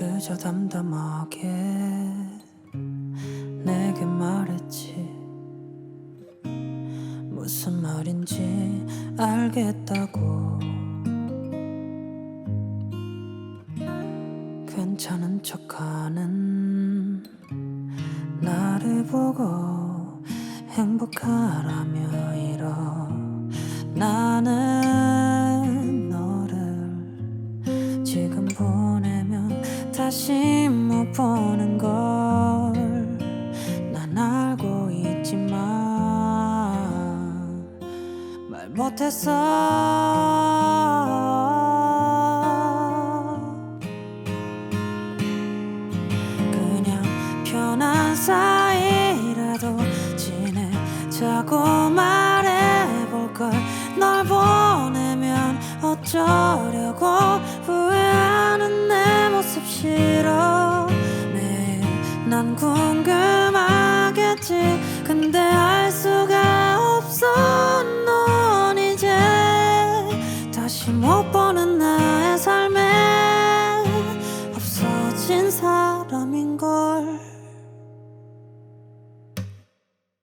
그저 담담하게 내게 말했지. 무슨 말인지 알겠다고. 괜찮은 척하는 나를 보고 행복하라며 일어 나는 너를 지금 보내면 다시 못 보는 걸 난 알고 있지만 말 못했어. 그냥 편한 사이라도 지내자고 난 궁금하겠지. 근데 알 수가 없어. 넌 이제 다시 못 보는 날.